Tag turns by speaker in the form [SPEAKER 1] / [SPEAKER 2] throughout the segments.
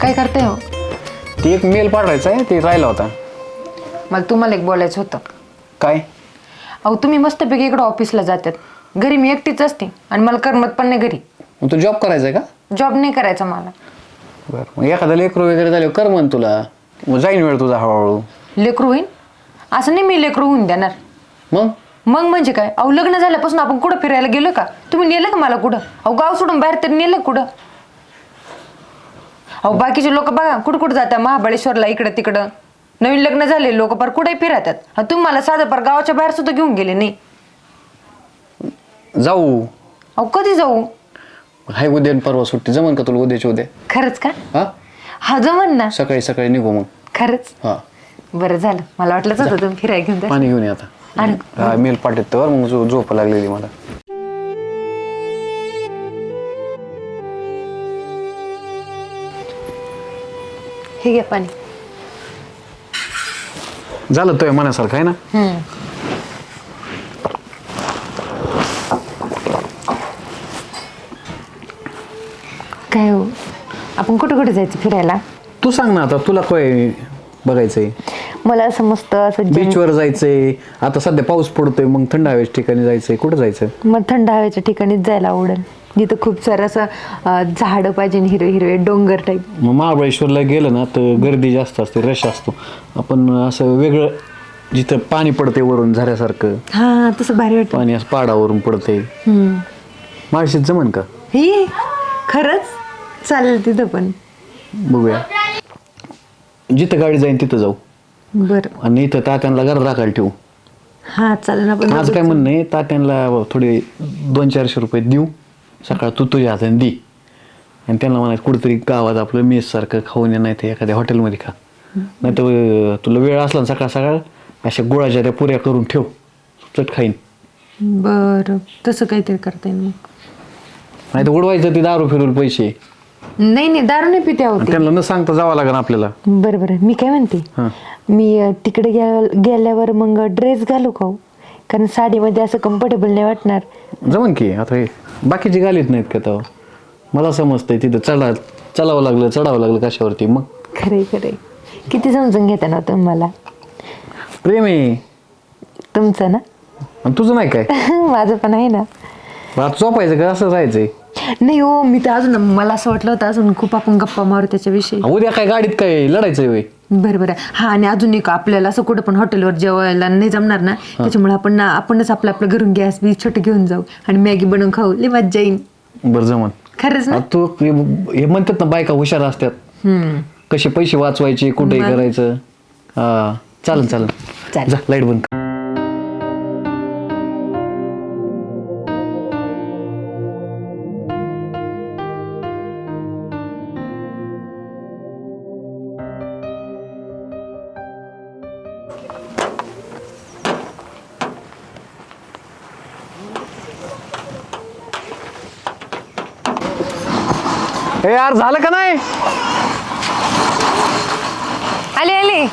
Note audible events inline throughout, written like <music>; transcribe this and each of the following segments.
[SPEAKER 1] काय करते हो?
[SPEAKER 2] ती एक मेल पाठवायचा आहे ते राहिला होता.
[SPEAKER 1] मला तुम्हाला एक बोलायचं होतं.
[SPEAKER 2] काय?
[SPEAKER 1] अहो तुम्ही मस्तपैकी इकडं ऑफिसला जातात. घरी मी एकटीच असते आणि मला करमत पण नाही घरी.
[SPEAKER 2] मग तू जॉब करायचा आहे का?
[SPEAKER 1] जॉब नाही करायचा मला.
[SPEAKER 2] बरं मग एखादा लेकरू वगैरे झाले कर म्हण तुला. मग जाईन वेळ तुझा हळूहळू.
[SPEAKER 1] लेकरू होईन? असं नाही मी लेकरू होऊन देणार.
[SPEAKER 2] मग?
[SPEAKER 1] मग म्हणजे काय? अहो लग्न झाल्यापासून आपण कुठं फिरायला गेलो का? तुम्ही नेलं का मला कुठं? अहो गाव सोडून बाहेर तरी नेलं कुठं? अहो बाकीचे लोक बघा कुठं कुठं जातात महाबळेश्वरला इकडं तिकडं. नवीन लग्न झाले लोक पार कुठे फिरतात. अहो, तुम्ही मला साधं पार गावाच्या बाहेर सुद्धा घेऊन गेले नाही.
[SPEAKER 2] जाऊ.
[SPEAKER 1] अहो कधी जाऊ?
[SPEAKER 2] हाय उद्या आणि परवा सुट्टी. जमन का तुला उद्याची उद्या?
[SPEAKER 1] खरंच का?
[SPEAKER 2] हा?
[SPEAKER 1] हा जमन ना.
[SPEAKER 2] सकाळी सकाळी निघू मग.
[SPEAKER 1] खरंच?
[SPEAKER 2] हा.
[SPEAKER 1] बरं झालं. मला वाटलंच होतं तुम्ही फिरायला घेऊन.
[SPEAKER 2] पाणी घेऊन ये आता. हा, मेल पाठवतो मग झो- झोप लागलेली मला.
[SPEAKER 1] हे घ्या पाणी.
[SPEAKER 2] झालं तुझ्या मनासारखं आहे ना.
[SPEAKER 1] काय हो? आपण कुठे कुठे जायचं फिरायला?
[SPEAKER 2] तू सांग ना आता तुला काय बघायचंय?
[SPEAKER 1] मला असं मस्त असं जन-
[SPEAKER 2] बीचवर जायचंय. आता सध्या पाऊस पडतोय मग थंड हवेच्या ठिकाणी जायचंय. कुठं जायचं
[SPEAKER 1] मग थंड हवेच्या ठिकाणीच जायला आवडेल. जिथं खूप सारं असं अं, झाडं पाहिजे हिरवे हिरवे डोंगर टाईप
[SPEAKER 2] मग महाबळेश्वरला गेलं ना तर गर्दी जास्त असते रश असतो. आपण असं वेगळं जिथं पाणी पडते वरून झऱ्यासारखं.
[SPEAKER 1] हा तसं भारी वाटतं.
[SPEAKER 2] पाणी असं पाडावरून पडते. माळशीत जमन का?
[SPEAKER 1] हे खरंच? चालेल तिथं पण.
[SPEAKER 2] बघूया. जिथं गाडी जाईन तिथं जाऊ.
[SPEAKER 1] बरं.
[SPEAKER 2] आणि इथं तात्यांना घरात राखायला ठेवू.
[SPEAKER 1] हा चालेल ना आपण
[SPEAKER 2] माझं काय म्हणणं आहे? तात्यांना थोडे दोन चारशे रुपये देऊ. सकाळ तू तुझ्या हाताने दे. आणि त्यांना म्हणायचं कुठेतरी गावात आपलं मेस सारखं खाऊन नाही तर एखाद्या हॉटेलमध्ये खा. नाही तर तुला वेळ असला ना सकाळ सकाळ अशा गुळाच्या त्या पुऱ्या करून ठेव. चट खाईन.
[SPEAKER 1] बरं. तसं काहीतरी करता येईल मग.
[SPEAKER 2] नाही तर उडवायचं ते दारू फिरून पैसे.
[SPEAKER 1] नाही नाही दारू नाही पिते आहोत
[SPEAKER 2] त्यांना न सांगता जावं लागेल आपल्याला.
[SPEAKER 1] बरं बरं. मी काय म्हणते?
[SPEAKER 2] हां.
[SPEAKER 1] मी अं, तिकडे गे गेल्यावर मग ड्रेस घालू का हो? कारण साडीमध्ये असं कम्फर्टेबल नाही वाटणार.
[SPEAKER 2] जमन की आता हे बाकीचे गालीत नाहीत का तेव्हा? मला समजतंय तिथं चढा चढावं लागलं चढावं लागलं कशावरती मग?
[SPEAKER 1] खरे खरे किती समजून घेता ना तुम्ही मला?
[SPEAKER 2] प्रेम. आहे
[SPEAKER 1] तुमचं ना?
[SPEAKER 2] आणि तुझं नाही काय? <laughs>
[SPEAKER 1] माझं पण आहे ना.
[SPEAKER 2] आता झोपायचं का? असं राहायचंय.
[SPEAKER 1] नाही हो मी तर अजून मला असं वाटलं होतं अजून खूप आपण गप्पा मारू त्याच्याविषयी.
[SPEAKER 2] उद्या काय गाडीत काय लढायचंय वय
[SPEAKER 1] बरं बरं. हा आणि अजून एक आपल्याला असं कुठं पण हॉटेलवर जेवायला नाही जमणार ना त्याच्यामुळे आपण ना आपणच आपलं आपलं घरून गॅस बी छोटं घेऊन जाऊ आणि मॅगी बनवून खाऊ. लई मज्जा येईन.
[SPEAKER 2] बरं जमन.
[SPEAKER 1] खरंच ना?
[SPEAKER 2] आता तू हे हे म्हणतात ना बायका हुशार असतात.
[SPEAKER 1] हम्म.
[SPEAKER 2] कसे पैसे वाचवायचे कुठे. करायचं. हा चालन चालन.
[SPEAKER 1] चालेल.
[SPEAKER 2] जा लाइट बंद कर. ए यार झालं का नाही?
[SPEAKER 1] आली आली.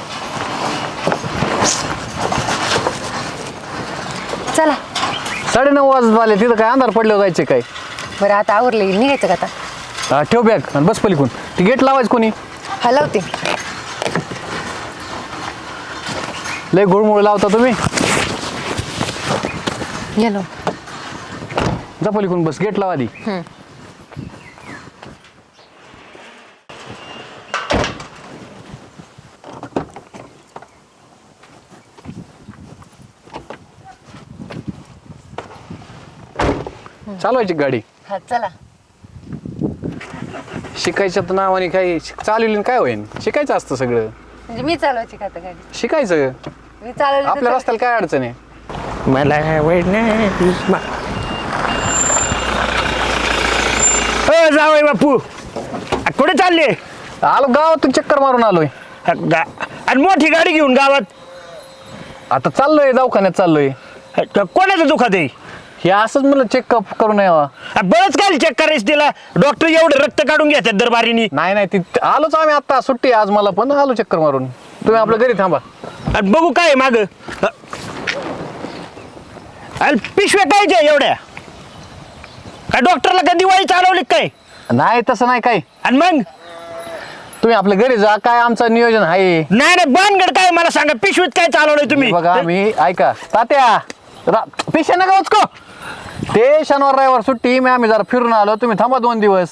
[SPEAKER 1] चला.
[SPEAKER 2] साडेनऊ वाजत आले तिथं काय अंधार पडल्यावर जायचे काय?
[SPEAKER 1] बरं आता आवरले निघायचं का आता?
[SPEAKER 2] हा, ठेव बॅग आणि बस पलीकडून. ती गेट लावायचं कोणी?
[SPEAKER 1] हलवते
[SPEAKER 2] लय गुळमुळ लावता तुम्ही.
[SPEAKER 1] गेलो.
[SPEAKER 2] जा पलीकडून बस गेट लावा आधी. चालवायची गाडी.
[SPEAKER 1] हा चला.
[SPEAKER 2] शिकायच्या तर नावाने काही शिक- चालवली आणि काय होईन? शिकायचं असतं सगळं.
[SPEAKER 1] म्हणजे मी चालवायची का आता गाडी?
[SPEAKER 2] शिकायचं.
[SPEAKER 1] मी चालवली
[SPEAKER 2] आपल्या रस्त्याला काय अडचण आहे?
[SPEAKER 3] मला आवडणार जावय बापू. आ, कुठे चालले?
[SPEAKER 2] आलो गावातून चक्कर मारून आलोय.
[SPEAKER 3] आ, गा- आणि मोठी गाडी घेऊन गावात.
[SPEAKER 2] आता चाललोय दवाखान्यात चाललोय.
[SPEAKER 3] आ, कोणाचं दुखात आहे?
[SPEAKER 2] हे असंच मला चेकअप करून यावा
[SPEAKER 3] आ, बरंच काय चेक करायचं तिला. डॉक्टर एवढं रक्त काढून घेतात दरबारीनी.
[SPEAKER 2] नाही नाही ती आलोच आम्ही आता. सुट्टी आहे आज मला पण. आलो चक्कर मारून. तुम्ही आपल्या घरी थांबा.
[SPEAKER 3] आणि बघू काय माग. अरे पिशव्या कायच्या एवढ्या? काय डॉक्टरला का दिवाळी चालवली का काय?
[SPEAKER 2] नाही तसं नाही काय
[SPEAKER 3] आणि मग?
[SPEAKER 2] तुम्ही आपल्या घरी जा. काय आमचं नियोजन आहे?
[SPEAKER 3] नाही नाही बानगड काय मला सांगा. पिशवीत काय चालवलंय तुम्ही?
[SPEAKER 2] बघा मी ऐका. तात्या रा- पिशा नका उचको. ते शनिवार रविवार सुट्टी मी आम्ही जरा फिरून आलो. तुम्ही थांबा दोन दिवस.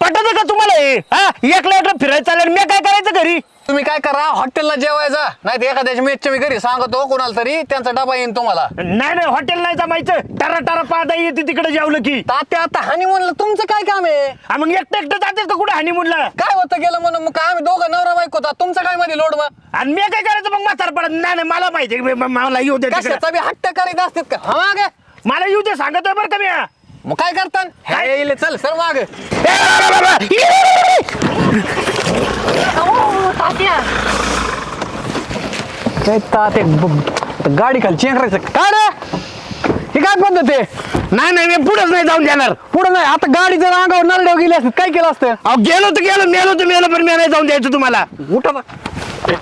[SPEAKER 3] पटत का तुम्हाला हे? हा? एकलं एकलं फिरायचं चालेल मी काय करायचं घरी?
[SPEAKER 2] तुम्ही काय करा हॉटेलला जेवायचा. नाही तर एखाद्याच्या मेचच्या मी घरी सांगतो कोणाला तरी त्यांचा डबा येईन तुम्हाला.
[SPEAKER 3] नाही नाही हॉटेल नाही जमायचं. टरा टरा पाहता येते तिकडे जेवलं की.
[SPEAKER 2] तात्या आता हानी म्हणलं तुमचं काय काम आहे?
[SPEAKER 3] हा, मग एकटं एकटं जातेस का कुठे हानी म्हणलं
[SPEAKER 2] काय होतं गेलं म्हणून? मग काय आम्ही दोघं नवरा बायको होता. तुमचं काय मध्ये लोड मग?
[SPEAKER 3] आणि मी काय करायचं मग म्हातार पडत नाही नाही मला माहिती आहे, म- मला येऊ दे तिकडे.
[SPEAKER 2] कशाचा बी हट्ट करीत असतात का? हा मागे
[SPEAKER 3] मला येऊ दे सांगतोय बरं का मी.
[SPEAKER 2] मग काय करतात
[SPEAKER 3] काय?
[SPEAKER 2] हे येईल चल सर माग. तात्या गाडी खाली चेंगरायचं काय रे? हे काय पद्धत आहे?
[SPEAKER 3] नाही नाही मी पुढेच नाही जाऊन देणार.
[SPEAKER 2] पुढे नाही आता गाडी जर अंगावर नरड्यावर गेली असत काय केलं असतं?
[SPEAKER 3] अहो गेलो तर गेलो मेलो तर मेलो पण मी नाही जाऊन द्यायचं तुम्हाला.
[SPEAKER 2] उठा हे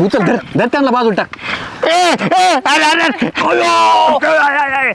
[SPEAKER 2] उचल धर धर त्यांना बाजूला टाक
[SPEAKER 3] ए, ए, अरे, अरे, अरे. अयो. आय, आय, आय.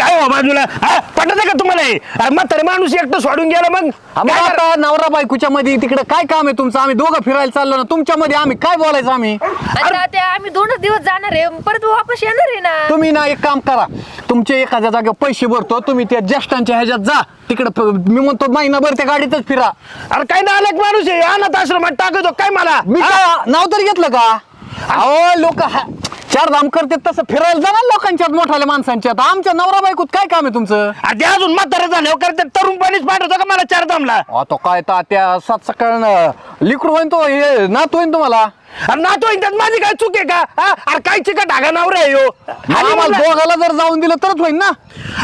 [SPEAKER 3] काय हो बाजूला? हा, पटत का तुम्हाला हे? अरे म्हातारे माणूस एकटं सोडून गेला मग.
[SPEAKER 2] आम्ही
[SPEAKER 3] काय
[SPEAKER 2] आता नवरा बायकोच्या मध्ये तिकडे काय काम आहे तुमचं? आम्ही दोघं फिरायला चाललो ना तुमच्या मध्ये आम्ही काय बोलायचं आम्ही?
[SPEAKER 4] आता ते आम्ही दोनच दिवस जाणार आहे. परत वापस येणार आहे ना?
[SPEAKER 2] तुम्ही ना एक काम करा. तुमचे एखाद्या जागेवर पैसे भरतो तुम्ही त्या ज्येष्ठांच्या ह्याच्यात जा. तिकडे मी म्हणतो महिनाभर त्या गाडीतच फिरा.
[SPEAKER 3] अरे काय नालक माणूस आहे? अनाथ आश्रमात टाकतो काय मला?
[SPEAKER 2] मी
[SPEAKER 3] हा?
[SPEAKER 2] काय नाव तरी घेतलं का? अहो लोक चार धाम करतात तसं फिरायला जा ना लोकांच्यात मोठाल्या माणसांच्यात. आमच्या नवरा बायकोत काय काम आहे तुमचं?
[SPEAKER 3] आ, ते अजून म्हातारे झाले करते तरुण पाणीच पाठवतो का मला चार दामला
[SPEAKER 2] आता काय तात्या सात सकाळ लिकरू होईन तो हे नातू होईन तुम्हाला.
[SPEAKER 3] अरे नातो त्यात माझी काय चूक आहे का? हा? अरे काय चिकट ढागा नावर आहे ह्यो. आणि
[SPEAKER 2] आम्हाला
[SPEAKER 3] म्हणलं-
[SPEAKER 2] दोघाला जर जाऊन दिलं तरच होईन ना.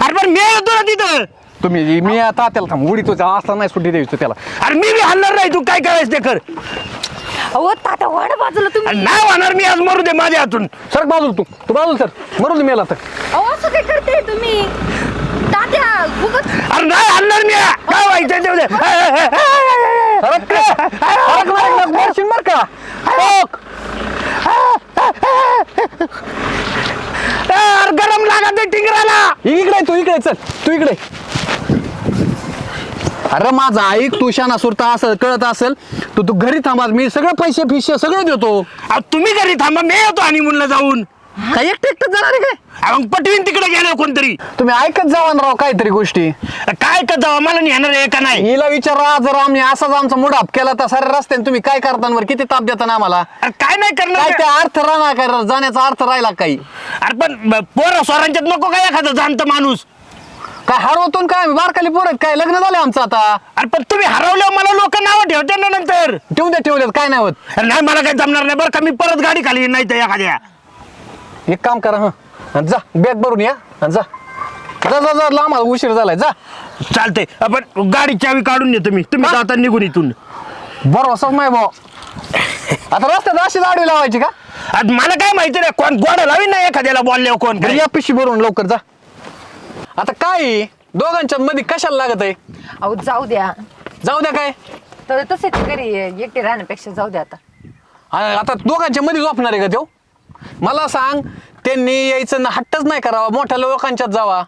[SPEAKER 3] अरे पण मी येतो ना तिथं.
[SPEAKER 2] तुम्ही मी आता त्याला थांब उडी तुझ्या असला नाही सुट्टी द्यायची त्याला.
[SPEAKER 3] अरे मी बी हलणार नाही तू काय करायचं ते कर.
[SPEAKER 4] अहो तात्या वाढ बाजूला
[SPEAKER 3] अरे
[SPEAKER 4] तुम्ही
[SPEAKER 3] नाही होणार मी आज मरू दे माझ्या हातून
[SPEAKER 2] सर बाजूल तू तू बाजूल सर मरून मेला तर
[SPEAKER 4] अहो असं काय करते तुम्ही तात्या उगाच
[SPEAKER 3] अरे नाही हलणार मी काय व्हायचं ते उद्या. ए, ए, ए, ए, ए,
[SPEAKER 2] फरक का? फरक नाही ना, मरशील बरं का ओक.
[SPEAKER 3] ए, अरे गरम लागत आहे टिंगराला
[SPEAKER 2] इकडे तू इकडे चल तू इकडे अरे माझा ऐक तू शाना सुरता असं कळत असेल तू तू घरी थांबा मी सगळं पैसे फिशे सगळं देतो.
[SPEAKER 3] अहो, तुम्ही घरी थांबा मी येतो आणि म्हणलं जाऊन
[SPEAKER 2] काय एकटं एकटं जाणार आहे काय?
[SPEAKER 3] मग पटवीन तिकडे गेलो कोणतरी.
[SPEAKER 2] तुम्ही ऐकत जावा ना राव काहीतरी गोष्टी.
[SPEAKER 3] काय का जावा मला नेणार आहे का नाही.
[SPEAKER 2] हिला विचारा जर आम्ही असाच आमचा मुडाप केला तर सारे रस्त्याने तुम्ही काय करताना किती ताप देता ना आम्हाला?
[SPEAKER 3] अरे काय नाही
[SPEAKER 2] काय
[SPEAKER 3] करणार
[SPEAKER 2] ते अर्थ राहणार काय जाण्याचा अर्थ राहिला काही?
[SPEAKER 3] अरे पण पोरं स्वरांच्यात नको काय एखादं जाणतं माणूस?
[SPEAKER 2] काय हरवतो काय? आम्ही बारकाली पोरत काय? लग्न झालं आमचं आता.
[SPEAKER 3] अरे पण तुम्ही हरवल्यावर मला लोक नावं ठेवते ना नंतर.
[SPEAKER 2] ठेवून द्या ठेवल्यात काय नाही होत.
[SPEAKER 3] अरे नाही मला काही जमणार नाही बरं का मी परत गाडी खाली नाही तर एखाद्या.
[SPEAKER 2] एक काम करा हं. आणि जा बॅग भरून या. आणि जा. जा जा जा लांब आहे, उशीर झालाय जा.
[SPEAKER 3] चालते आपण गाडी चावी काढून येतो मी. तुम्ही
[SPEAKER 2] हा?
[SPEAKER 3] जाता निघून इथून.
[SPEAKER 2] बरं असंच नाही भाऊ. आता रस्त्यात अशीच आडवी लावायची का?
[SPEAKER 3] आता मला काय माहिती नाही कोण गोडा लावी ना एखाद्याला बोलल्यावर कोण
[SPEAKER 2] बरं
[SPEAKER 3] काय.
[SPEAKER 2] या पिशी भरून लवकर जा. आता काय दोघांच्या मध्ये कशाला लागत आहे?
[SPEAKER 1] अहो जाऊ द्या.
[SPEAKER 2] जाऊ द्या काय?
[SPEAKER 1] तर तसेच घरी एकटे राहण्यापेक्षा जाऊ द्या आता.
[SPEAKER 2] आता दोघांच्या मध्ये झोपणार आहे का तो मला सांग त्यांनी यायचं ना हट्टच नाही करावा मोठ्या लोकांच्यात जावा.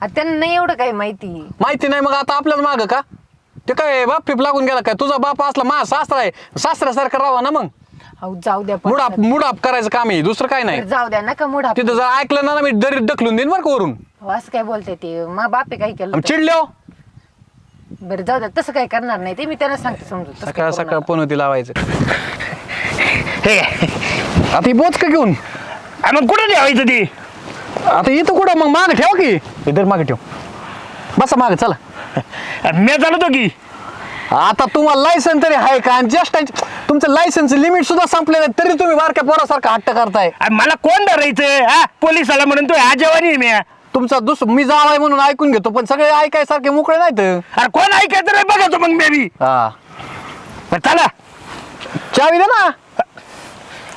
[SPEAKER 1] आता त्यांना नाही एवढं काही माहिती.
[SPEAKER 2] माहिती नाही मग आता आपल्याला माग का? ते काय बाप फिप लागून गेला काय? तुझा बाप असला मा सासरा आहे. सासऱ्यासारखा राहावा ना मग.
[SPEAKER 1] अहो जाऊ द्या पण.
[SPEAKER 2] मुडाप मुडाप करायचं काम आहे दुसरं काय नाही.
[SPEAKER 1] जाऊ द्या नका मुडा
[SPEAKER 2] तिथं जर ऐकलं ना ना मी दरीत ढकलून देईन बरं का वरून.
[SPEAKER 1] असं काय बोलते ते? मा बापे काही केलं
[SPEAKER 2] आणि. चिडलो
[SPEAKER 1] बरं जाऊ द्या तसं काही करणार नाही ते मी त्यांना सांगते समजून तसं
[SPEAKER 2] सकाळ
[SPEAKER 1] करू
[SPEAKER 2] सकाळ
[SPEAKER 1] नका.
[SPEAKER 2] पण होती लावायचं.
[SPEAKER 3] हे
[SPEAKER 2] आता ही बोच का घेऊन
[SPEAKER 3] मग कुठं ठेवायचं ती?
[SPEAKER 2] आता इथं कुठं मग माग ठेव की? इधर मागे ठेव. बसा मागे चला.
[SPEAKER 3] अरे मी चालवतो की.
[SPEAKER 2] आता तुम्हाला लायसन तरी आहे का? आणि जस्ट तुमचं लायसनचं लिमिट सुद्धा संपलेलं आहे तरी तुम्ही बारक्या पोरासारखा हट्ट करताय.
[SPEAKER 3] मला कोण धरायचं? हा? पोलिसाला म्हणून तू ह्या जेवणी मी.
[SPEAKER 2] तुमचा दुस मी जावाय म्हणून ऐकून घेतो पण सगळे ऐकायसारखे मोकळे नाहीत.
[SPEAKER 3] अरे कोण ऐकायचं नाही बघतो मग मी बी.
[SPEAKER 2] हा.
[SPEAKER 3] बरं, चला.
[SPEAKER 2] चावी दे ना.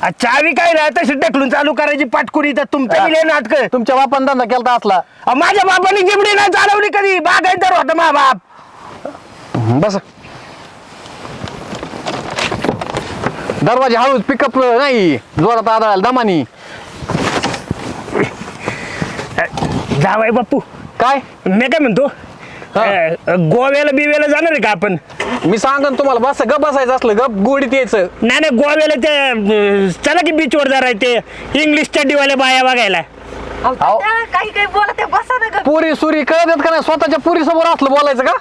[SPEAKER 3] आ, चावी काय नाही तशी ढकलून चालू करायची पाटकुरी तर तुमचं बी नाटक.
[SPEAKER 2] तुमच्या बापान धंदा केलता असला.
[SPEAKER 3] माझ्या बापाने जिमडी नाही चालवली कधी? बागायतर होता मा बाप.
[SPEAKER 2] बस. दरवाजा हळूच पिकअप नाही जोरात आदळायला दमानी.
[SPEAKER 3] जावाय बापू
[SPEAKER 2] काय?
[SPEAKER 3] मी काय म्हणतो?
[SPEAKER 2] हा.
[SPEAKER 3] अं, गोव्याला बिव्याला जाणार आहे का आपण?
[SPEAKER 2] मी सांगन तुम्हाला बस गप बसायचं असलं गप गोडीत यायचं.
[SPEAKER 3] नाही नाही गोव्याला ते अं, चला की बीचवर जरा ते इंग्लिश स्टडीवाल्या बाया बघायला.
[SPEAKER 1] अहो,
[SPEAKER 2] अहो.
[SPEAKER 1] तात्या, काही काही बोला ते बसा ना गं.
[SPEAKER 2] पुरी सुरी कळत का नाही? स्वतःच्या पुरी समोर असलं बोलायचं का?